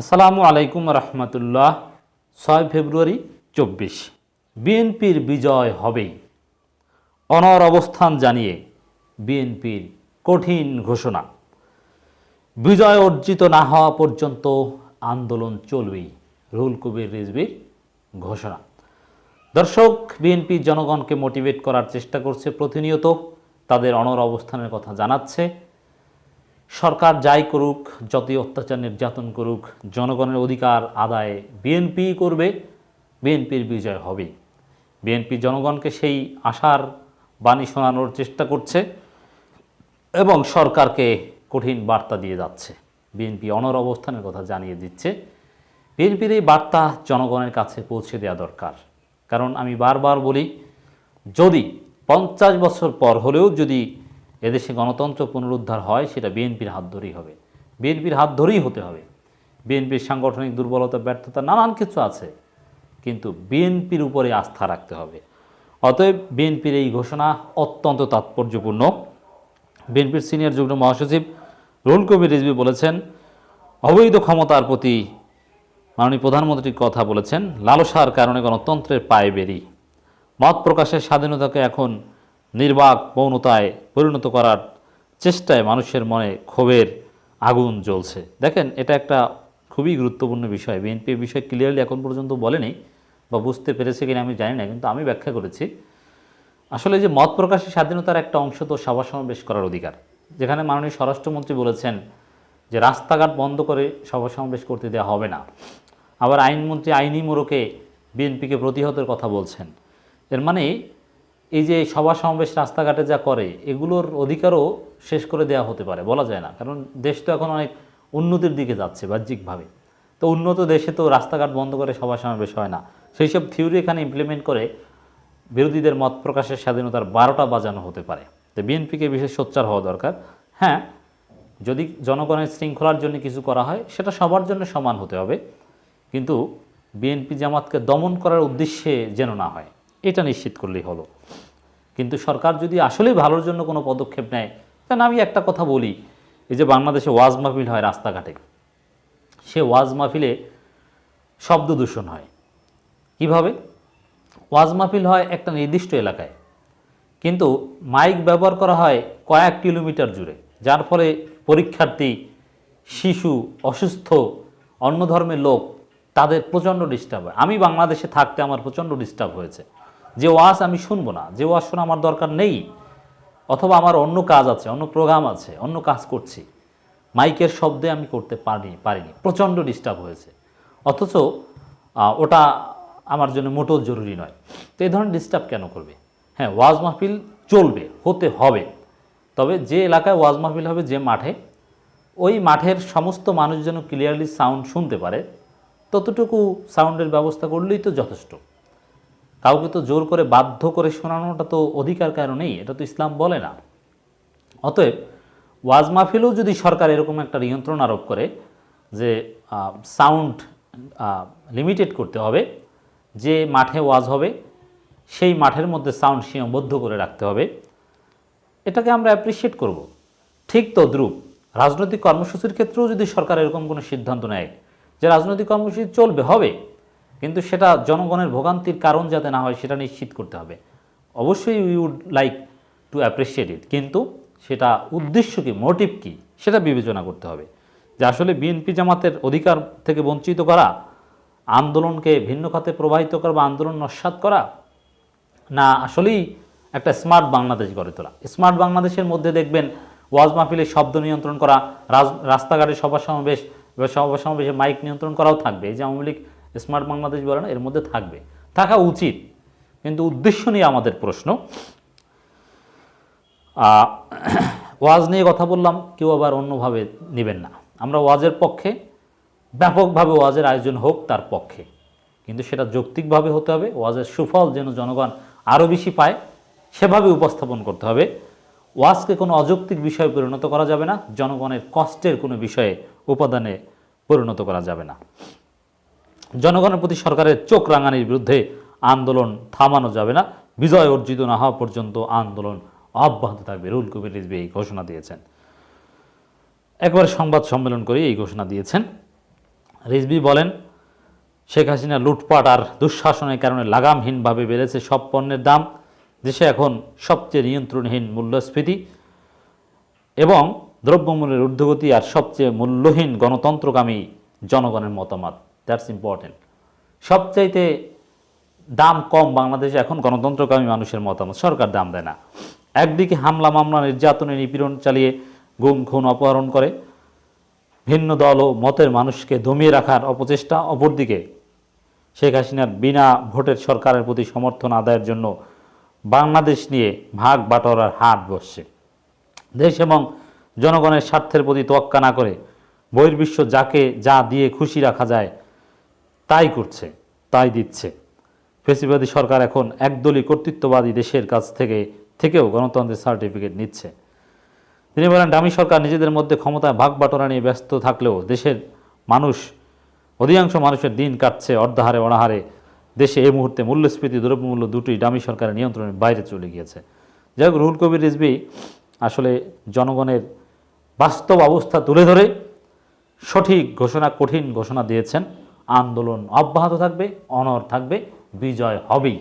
আসসালামু আলাইকুম রহমতুল্লাহ, ছয় ফেব্রুয়ারি চব্বিশ। বিএনপির বিজয় হবেই। অনর অবস্থান জানিয়ে বিএনপির কঠিন ঘোষণা। বিজয় অর্জিত না হওয়া পর্যন্ত আন্দোলন চলবেই, রুহুল কবির রিজবির ঘোষণা। দর্শক, বিএনপি জনগণকে মোটিভেট করার চেষ্টা করছে প্রতিনিয়ত, তাদের অনর অবস্থানের কথা জানাচ্ছে সরকার যাই করুক, যতই অত্যাচার নির্যাতন করুক, জনগণের অধিকার আদায়ে বিএনপি করবে বিএনপির বিজয় হবে। বিএনপি জনগণকে সেই আশার বাণী শোনানোর চেষ্টা করছে এবং সরকারকে কঠিন বার্তা দিয়ে যাচ্ছে। বিএনপি অনর অবস্থানের কথা জানিয়ে দিচ্ছে। বিএনপির এই বার্তা জনগণের কাছে পৌঁছে দেওয়া দরকার। কারণ আমি বারবার বলি, যদি পঞ্চাশ বছর পর হলেও যদি এদেশে গণতন্ত্র পুনরুদ্ধার হয়, সেটা বিএনপির হাত ধরেই হবে। বিএনপির হাত ধরেই হতে হবে। বিএনপির সাংগঠনিক দুর্বলতা, ব্যর্থতা, নানান কিছু আছে, কিন্তু বিএনপির উপরে আস্থা রাখতে হবে। অতএব বিএনপির এই ঘোষণা অত্যন্ত তাৎপর্যপূর্ণ। বিএনপির সিনিয়র যুগ্ম মহাসচিব রুহুল কবির রিজভি বলেছেন, অবৈধ ক্ষমতার প্রতি মাননীয় প্রধানমন্ত্রী কথা বলেছেন, লালসার কারণে গণতন্ত্রের পায়ে বেরি। মত প্রকাশের স্বাধীনতাকে এখন নির্বাক মৌনতায় পরিণত করার চেষ্টায় মানুষের মনে ক্ষোভের আগুন জ্বলছে। দেখেন, এটা একটা খুবই গুরুত্বপূর্ণ বিষয়। বিএনপি বিষয় ক্লিয়ারলি এখন পর্যন্ত বলেনি বা বুঝতে পেরেছে কিনা আমি জানি না, কিন্তু আমি ব্যাখ্যা করেছি। আসলে যে মত প্রকাশের স্বাধীনতার একটা অংশ তো সভা সমাবেশ করার অধিকার। যেখানে মাননীয় স্বরাষ্ট্রমন্ত্রী বলেছেন যে রাস্তাঘাট বন্ধ করে সভা সমাবেশ করতে দেওয়া হবে না। আবার আইনমন্ত্রী আইনি মোড়কে বিএনপিকে প্রতিহতের কথা বলছেন। এর মানে এই যে সভা সমাবেশ, রাস্তাঘাটে যা করে, এগুলোর অধিকারও শেষ করে দেওয়া হতে পারে, বলা যায় না। কারণ দেশ তো এখন অনেক উন্নতির দিকে যাচ্ছে বাহ্যিকভাবে। তো উন্নত দেশে তো রাস্তাঘাট বন্ধ করে সভা সমাবেশ হয় না। সেই সব থিওরি এখানে ইমপ্লিমেন্ট করে বিরোধীদের মত প্রকাশের স্বাধীনতার বারোটা বাজানো হতে পারে। তো বিএনপিকে বিশেষ সোচ্চার হওয়া দরকার। হ্যাঁ যদি জনগণের শৃঙ্খলার জন্য কিছু করা হয়, সেটা সবার জন্য সমান হতে হবে। কিন্তু বিএনপি জামাতকে দমন করার উদ্দেশ্যে যেন না হয়। এটা নিশ্চিত করলেই হলো। কিন্তু সরকার যদি আসলেই ভালোর জন্য কোনো পদক্ষেপ নেয় কারণ আমি একটা কথা বলি, এই যে বাংলাদেশে ওয়াজ মাহফিল হয় রাস্তাঘাটে। সে ওয়াজ মাহফিলে শব্দ দূষণ হয়। কীভাবে? ওয়াজ মাহফিল হয় একটা নির্দিষ্ট এলাকায়। কিন্তু মাইক ব্যবহার করা হয় কয়েক কিলোমিটার জুড়ে, যার ফলে পরীক্ষার্থী, শিশু, অসুস্থ, অন্য ধর্মের লোক তাদের প্রচণ্ড ডিস্টার্ব হয়। আমি বাংলাদেশে থাকতে আমার প্রচণ্ড ডিস্টার্ব হয়েছে। যে ওয়াজ আমি শুনব না, যে ওয়াজ শোনা আমার দরকার নেই, অথবা আমার অন্য কাজ আছে, অন্য প্রোগ্রাম আছে, অন্য কাজ করছি, মাইকের শব্দে আমি করতে পারিনি পারিনি, প্রচণ্ড ডিস্টার্ব হয়েছে। অথচ ওটা আমার জন্য মোটেও জরুরি নয়। তো এই ধরনের ডিস্টার্ব কেন করবে? হ্যাঁ ওয়াজ মাহফিল চলবে, হতে হবে। তবে যে এলাকায় ওয়াজ মাহফিল হবে যে মাঠে, ওই মাঠের সমস্ত মানুষ যেন ক্লিয়ারলি সাউন্ড শুনতে পারে, ততটুকু সাউন্ডের ব্যবস্থা করলেই তো যথেষ্ট। কাউকে তো জোর করে বাধ্য করে শোনানোটা তো অধিকার কারণেই এটা তো ইসলাম বলে না। অতএব ওয়াজ মাহফিলেও যদি সরকার এরকম একটা নিয়ন্ত্রণ আরোপ করে যে সাউন্ড লিমিটেড করতে হবে, যে মাঠে ওয়াজ হবে, সেই মাঠের মধ্যে সাউন্ড সীমাবদ্ধ করে রাখতে হবে, এটাকে আমরা অ্যাপ্রিসিয়েট করব। ঠিক তো দ্রুপ রাজনৈতিক কর্মসূচির ক্ষেত্রেও যদি সরকার এরকম কোনো সিদ্ধান্ত নেয় যে রাজনৈতিক কর্মসূচি চলবে, হবে কিন্তু সেটা জনগণের ভোগান্তির কারণ যাতে না হয়, সেটা নিশ্চিত করতে হবে। অবশ্যই we would like to appreciate it কিন্তু সেটা উদ্দেশ্য কী মোটিভ কী, সেটা বিবেচনা করতে হবে। যে আসলে বিএনপি জামাতের অধিকার থেকে বঞ্চিত করা, আন্দোলনকে ভিন্ন খাতে প্রবাহিত করা বা আন্দোলন নস্বাত করা, না আসলেই একটা স্মার্ট বাংলাদেশ গড়ে তোলা। স্মার্ট বাংলাদেশের মধ্যে দেখবেন ওয়াজ মাহফিলের শব্দ নিয়ন্ত্রণ করা রাস্তাঘাটে সভা সমাবেশ সভা সমাবেশে মাইক নিয়ন্ত্রণ করাও থাকবে। এই যে আওয়ামী লীগ স্মার্ট বাংলাদেশ বলে না, এর মধ্যে থাকবে। থাকা উচিত, কিন্তু উদ্দেশ্য নিয়ে আমাদের প্রশ্ন। ওয়াজ নিয়ে কথা বললাম, কেউ আবার অন্যভাবে নেবেন না। আমরা ওয়াজের পক্ষে, ব্যাপকভাবে ওয়াজের আয়োজন হোক তার পক্ষে। কিন্তু সেটা যৌক্তিকভাবে হতে হবে, ওয়াজের সুফল যেন জনগণ আরও বেশি পায়, সেভাবে উপস্থাপন করতে হবে। ওয়াজকে কোনো অযৌক্তিক বিষয়ে পরিণত করা যাবে না, জনগণের কষ্টের কোনো বিষয়ে উপাদানে পরিণত করা যাবে না। জনগণের প্রতি সরকারের চোখ রাঙানির বিরুদ্ধে আন্দোলন থামানো যাবে না। বিজয় অর্জিত না হওয়া পর্যন্ত আন্দোলন অব্যাহত থাকবে রুল কবির রিজভী এই ঘোষণা দিয়েছেন। একবার সংবাদ সম্মেলন করে এই ঘোষণা দিয়েছেন। রিজবি বলেন, শেখ হাসিনা লুটপাট আর দুঃশাসনের কারণে লাগামহীনভাবে বেড়েছে সব পণ্যের দাম। দেশে এখন সবচেয়ে নিয়ন্ত্রণহীন মূল্যস্ফীতি এবং দ্রব্যমূল্যের ঊর্ধ্বগতি আর সবচেয়ে মূল্যহীন গণতন্ত্রকামী জনগণের মতামত। দ্যাটস ইম্পর্টেন্ট সবচাইতে দাম কম বাংলাদেশে এখন গণতন্ত্রকামী মানুষের মতামত, সরকার দাম দেয় না। একদিকে হামলা, মামলা নির্যাতনের নিপীড়ন চালিয়ে গুম, খুন, অপহরণ করে। ভিন্ন দল ও মতের মানুষকে দমিয়ে রাখার অপচেষ্টা। অপরদিকে শেখ হাসিনার বিনা ভোটের সরকারের প্রতি সমর্থন আদায়ের জন্য বাংলাদেশ নিয়ে ভাগ বাটোয়ারার হাট বসছে। দেশ এবং জনগণের স্বার্থের প্রতি তোয়াক্কা না করে বহির্বিশ্ব যাকে যা দিয়ে খুশি রাখা যায় তাই করছে, তাই দিচ্ছে। ফেসিবাদী সরকার এখন একদলীয় কর্তৃত্ববাদী দেশের কাছ থেকে, থেকেও গণতন্ত্রের সার্টিফিকেট নিচ্ছে। তিনি বলেন, ডামি সরকার নিজেদের মধ্যে ক্ষমতায় ভাগ বাটোয়ারা নিয়ে ব্যস্ত থাকলেও দেশের মানুষ, অধিকাংশ মানুষের দিন কাটছে অর্ধাহারে অনাহারে। দেশে এই মুহূর্তে মূল্যস্ফীতি, দ্রব্যমূল্য দুটি ডামি সরকারের নিয়ন্ত্রণের বাইরে চলে গিয়েছে। যাই হোক, রুহুল কবির রিজবি আসলে জনগণের বাস্তব অবস্থা তুলে ধরে সঠিক ঘোষণা, কঠিন ঘোষণা দিয়েছেন। আন্দোলন অব্যাহত থাকবে অনর থাকবে বিজয় হবেই।